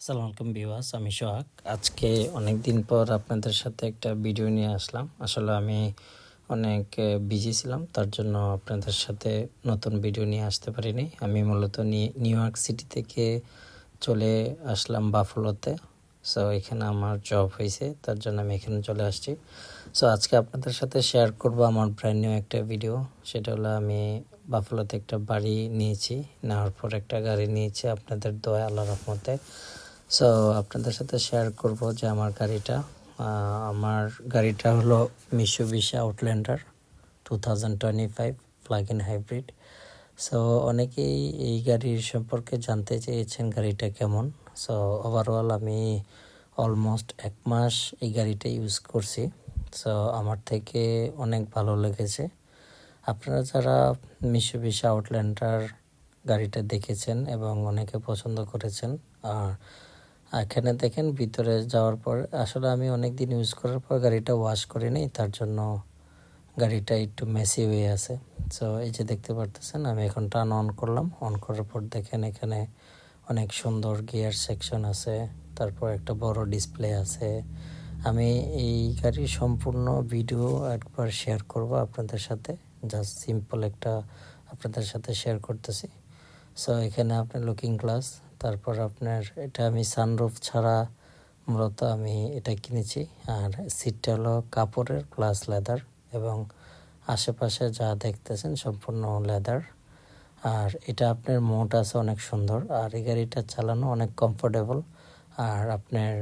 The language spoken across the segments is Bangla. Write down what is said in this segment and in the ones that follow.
আসসালামু আলাইকুম বিওয়াস আমি সোহাগ। আজকে অনেক দিন পর আপনাদের সাথে একটা ভিডিও নিয়ে আসলাম। আসলে আমি অনেক বিজি ছিলাম, তার জন্য আপনাদের সাথে নতুন ভিডিও নিয়ে আসতে পারিনি। আমি মূলত নিউ ইয়র্ক সিটি থেকে চলে আসলাম বাফলোতে। সো, এখানে আমার জব হয়েছে, তার জন্য আমি এখানে চলে আসছি। সো, আজকে আপনাদের সাথে শেয়ার করব আমার ব্র্যান্ড নিউ একটা ভিডিও। সেটা হলো আমি বাফলোতে একটা বাড়ি নিয়েছি, নেওয়ার পর একটা গাড়ি নিয়েছি আপনাদের দয়া আল্লাহ রহমতে। সো আপনাদের সাথে শেয়ার করব যে আমার গাড়িটা। আমার গাড়িটা হলো Mitsubishi Outlander two thousand twenty five plug in hybrid so অনেকেই এই গাড়ির সম্পর্কে জানতে চেয়েছেন গাড়িটা কেমন। সো ওভারঅল আমি অলমোস্ট এক মাস এই গাড়িটা ইউজ করছি। সো আমার থেকে অনেক ভালো লেগেছে। আপনারা যারা মিশুবিশি আউটল্যান্ডার গাড়িটা দেখেছেন এবং অনেকে পছন্দ করেছেন আর এখানে দেখেন ভিতরে যাওয়ার পর, আসলে আমি অনেক দিন ইউজ করার পর গাড়িটা ওয়াশ করিনি, তার জন্য গাড়িটা একটু মেসি হয়ে আছে। সো এই যে দেখতে পারতেছেন, আমি এখন টান অন করলাম। অন করার পর দেখেন এখানে অনেক সুন্দর গিয়ার সেকশন আছে, তারপর একটা বড় ডিসপ্লে আছে। আমি এই গাড়ির সম্পূর্ণ ভিডিও একবার শেয়ার করব আপনাদের সাথে জাস্ট সিম্পল একটা আপনাদের সাথে শেয়ার করতেছি। সো এখানে আপনার লুকিং গ্লাস তারপর আপনার এটা আমি সানরুফ ছাড়া মূলত আমি এটা কিনেছি। আর সিটটা হলো কাপড়ের প্লাস লেদার এবং আশেপাশে যা দেখতেছেন সম্পূর্ণ লেদার আর এটা আপনার মোট আছে অনেক সুন্দর। আর এই গাড়িটা চালানো অনেক কমফোর্টেবল আর আপনার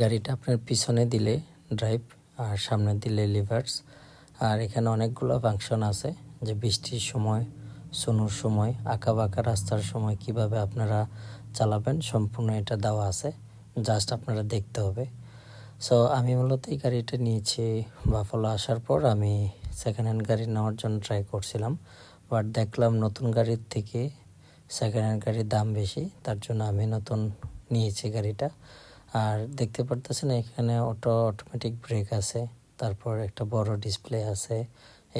গাড়িটা আপনার পিছনে দিলে ড্রাইভ আর সামনে দিলে লিভার্স আর এখানে অনেকগুলো ফাংশন আছে যে বৃষ্টির সময় সোনুর সময় আঁকা বাঁকা রাস্তার সময় কীভাবে আপনারা চালাবেন, সম্পূর্ণ এটা দেওয়া আছে। জাস্ট আপনারা দেখতে হবে। সো আমি মূলত এই গাড়িটা নিয়েছি বাফলো আসার পর আমি সেকেন্ড হ্যান্ড গাড়ি নেওয়ার জন্য ট্রাই করছিলাম। বাট দেখলাম নতুন গাড়ির থেকে সেকেন্ড হ্যান্ড গাড়ির দাম বেশি, তার জন্য আমি নতুন নিয়েছি গাড়িটা। আর দেখতে পারতেছেন এখানে অটো অটোমেটিক ব্রেক আছে, তারপর একটা বড় ডিসপ্লে আছে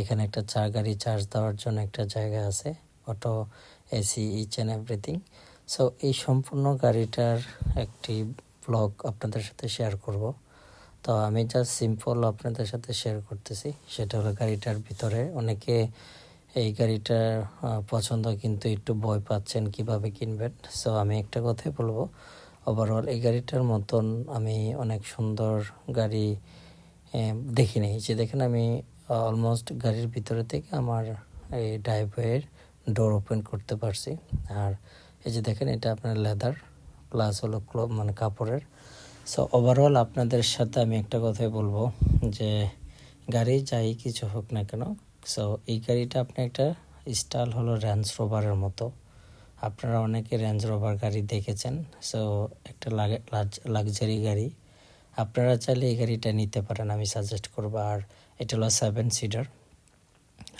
এখানে একটা চার গাড়ি চার্জ দেওয়ার জন্য একটা জায়গা আছে auto AC each and everything so এই সম্পূর্ণ গাড়িটার একটি ব্লগ আপনাদের সাথে শেয়ার করব। তো আমি জাস্ট সিম্পল আপনাদের সাথে শেয়ার করতেছি, সেটা হলো গাড়িটার ভিতরে। অনেকে এই গাড়িটার পছন্দ কিন্তু একটু ভয় পাচ্ছেন কীভাবে কিনবেন। সো আমি একটা কথাই বলব ওভারঅল এই গাড়িটার মতন আমি অনেক সুন্দর গাড়ি দেখিনি। যে দেখেন আমি অলমোস্ট গাড়ির ভিতরে থেকে আমার এই ড্রাইভওয়ের ডোর ওপেন করতে পারছি। আর এই যে দেখেন, এটা আপনার লেদার প্লাস হলো ক্লো মানে কাপড়ের। সো ওভারঅল আপনাদের সাথে আমি একটা কথাই বলব যে, গাড়ি যাই কিছু হোক না কেন সো এই গাড়িটা আপনি একটা স্টাইল হলো রেঞ্জ রোভারের মতো। আপনারা অনেকে রেঞ্জ রোভার গাড়ি দেখেছেন সো একটা লাগে লাক্সারি গাড়ি। আপনারা চাইলে এই গাড়িটা নিতে পারেন, আমি সাজেস্ট করব। আর এটা হলো সেভেন সিটার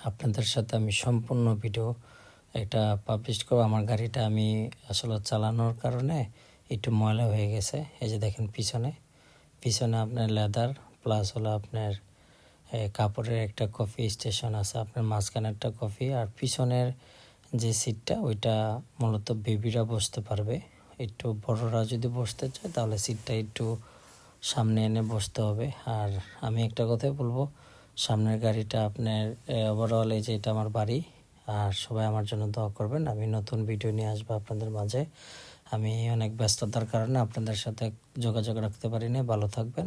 আপনাদের সাথে আমি সম্পূর্ণ ভিডিও একটা পাবলিশ করব। আমার গাড়িটা আমি আসলে চালানোর কারণে একটু ময়লা হয়ে গেছে। এই যে দেখেন পিছনে। পিছনে আপনার লেদার প্লাস হলো আপনার কাপড়ের একটা কফি স্টেশন আছে। আপনার মাঝখানে একটা কফি আর পিছনের যে সিটটা ওইটা মূলত বেবিরা বসতে পারবে। একটু বড়রা যদি বসতে চায়, তাহলে সিটটা একটু সামনে এনে বসতে হবে। আর আমি একটা কথাই বলব, সামনের গাড়িটা আপনার ওভারঅল এই যে এটা আমার বাড়ি, আর সবাই আমার জন্য দোয়া করবেন। আমি নতুন ভিডিও নিয়ে আসব আপনাদের মাঝে। আমি অনেক ব্যস্ততার কারণে আপনাদের সাথে যোগাযোগ রাখতে পারিনি। ভালো থাকবেন।